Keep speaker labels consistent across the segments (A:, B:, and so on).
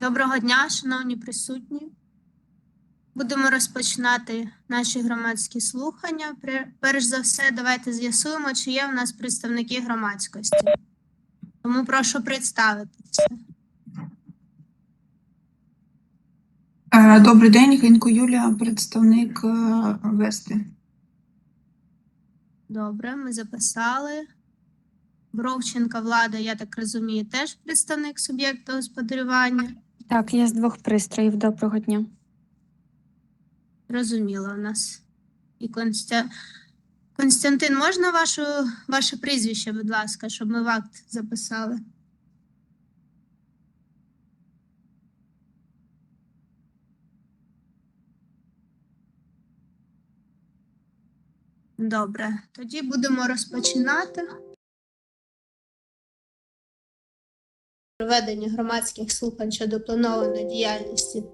A: Доброго дня, шановні присутні. Будемо розпочинати наші громадські слухання. Перш за все, давайте з'ясуємо, чи є в нас представники громадськості. Тому прошу представитися.
B: Е, Добрий день, Гинко Юлія, представник е, Вести.
A: Добре, ми записали. Бровченка Влада, я так розумію, теж представник суб'єкта господарювання.
C: Так, я з двох пристроїв. Доброго дня.
A: Розуміло у нас. І Констя... Константин, можна вашу... ваше прізвище, будь ласка, щоб ми в акт записали? Добре, тоді будемо розпочинати. Проведення громадських слухань щодо планованої діяльності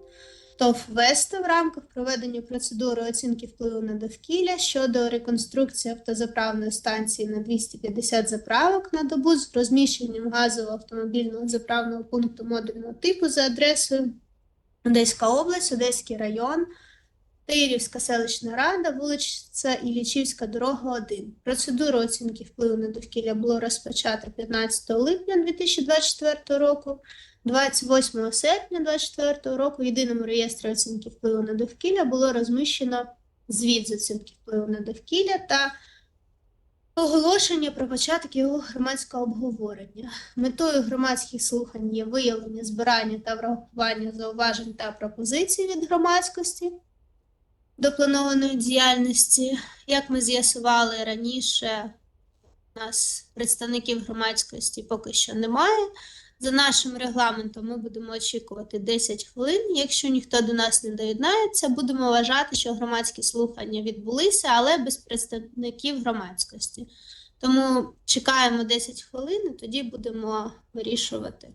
A: ТОВ Веста в рамках проведення процедури оцінки впливу на довкілля щодо реконструкції автозаправної станції на 250 заправок на добу з розміщенням газового автомобільного заправного пункту модульного типу за адресою Одеська область, Одеський район, Таїрівська селищна рада, вулиця Іллічівська дорога 1. Процедуру оцінки впливу на довкілля було розпочато 15 липня 2024 року. 28 серпня 2024 року в єдиному реєстрі оцінки впливу на довкілля було розміщено звіт з оцінки впливу на довкілля та оголошення про початок його громадського обговорення. Метою громадських слухань є виявлення, збирання та врахування зауважень та пропозицій від громадськості до планованої діяльності. Як ми з'ясували раніше, у нас представників громадськості поки що немає. За нашим регламентом ми будемо очікувати 10 хвилин. Якщо ніхто до нас не доєднається, будемо вважати, що громадські слухання відбулися, але без представників громадськості. Тому чекаємо 10 хвилин і тоді будемо вирішувати.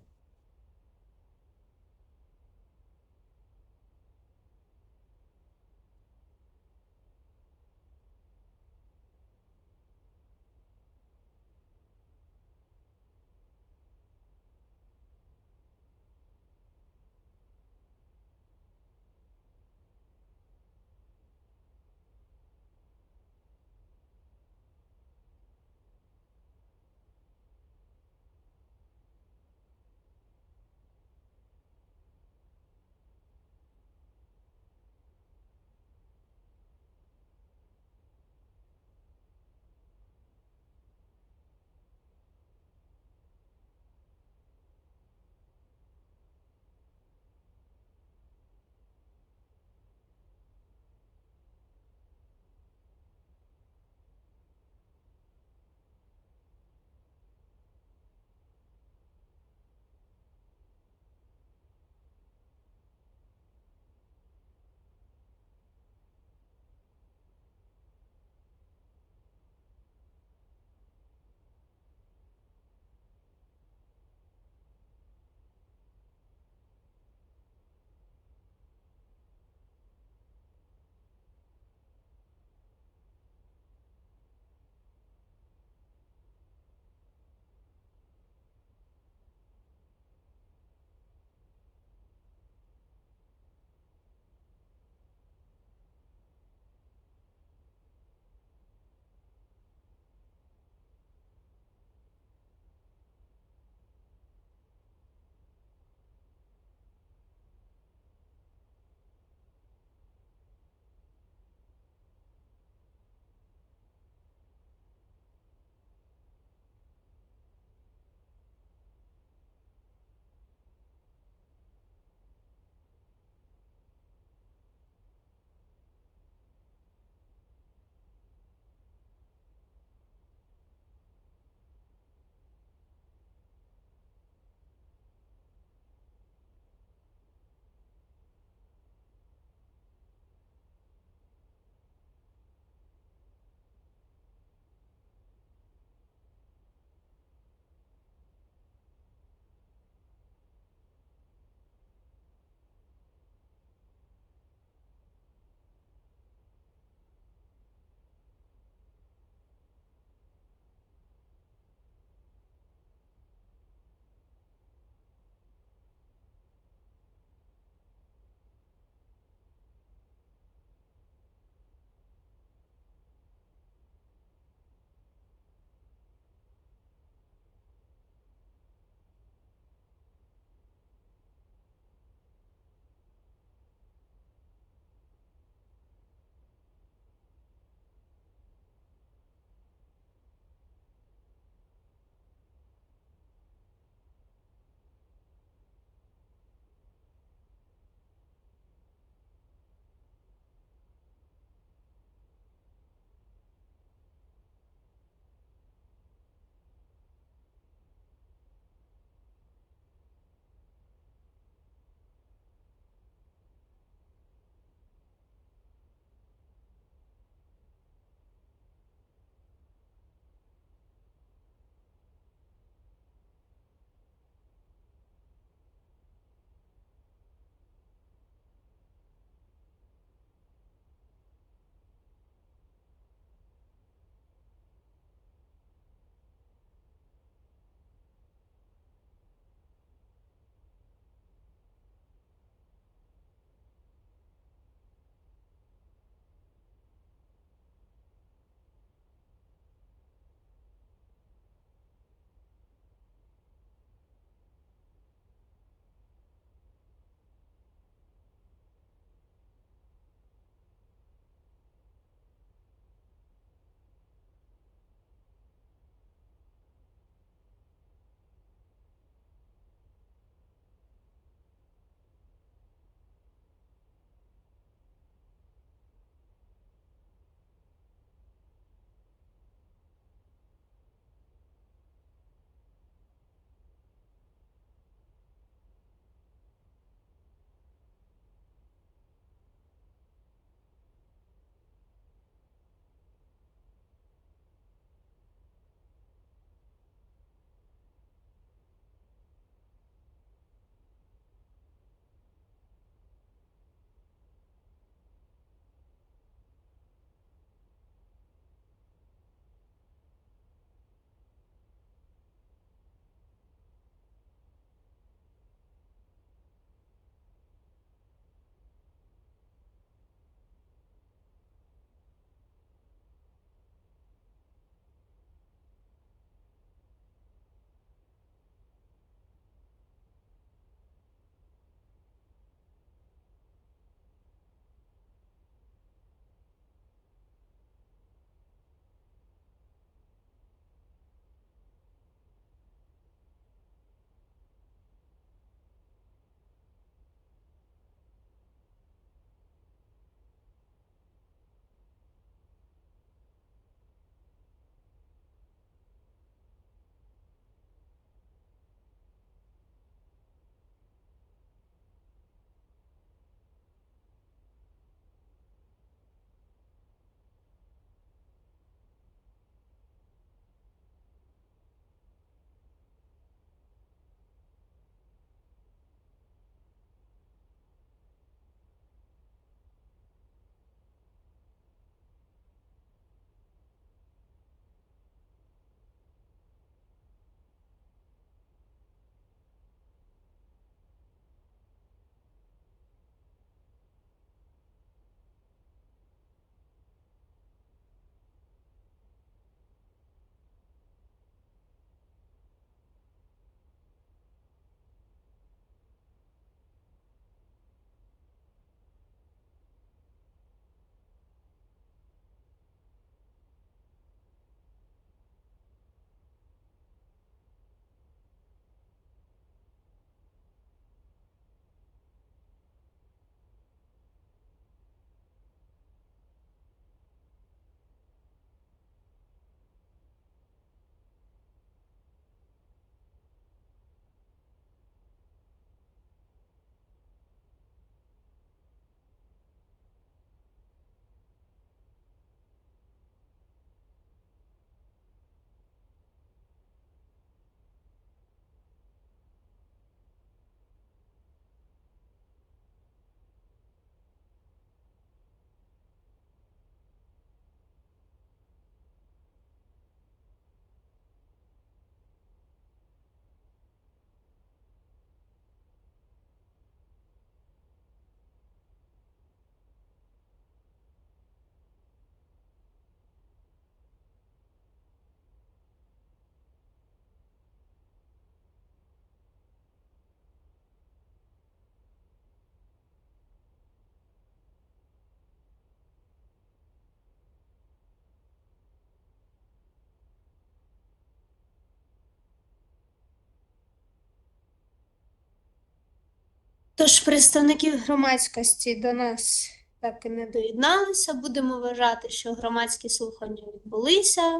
A: Тож представників громадськості до нас так і не доєдналися. Будемо вважати, що громадські слухання відбулися,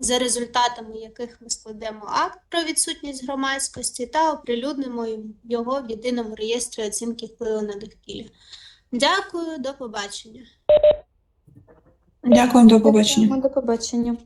A: за результатами яких ми складемо акт про відсутність громадськості та оприлюднимо його в єдиному реєстрі оцінки впливу на довкілля. Дякую, до побачення.
B: Дякую, до побачення.
C: До побачення.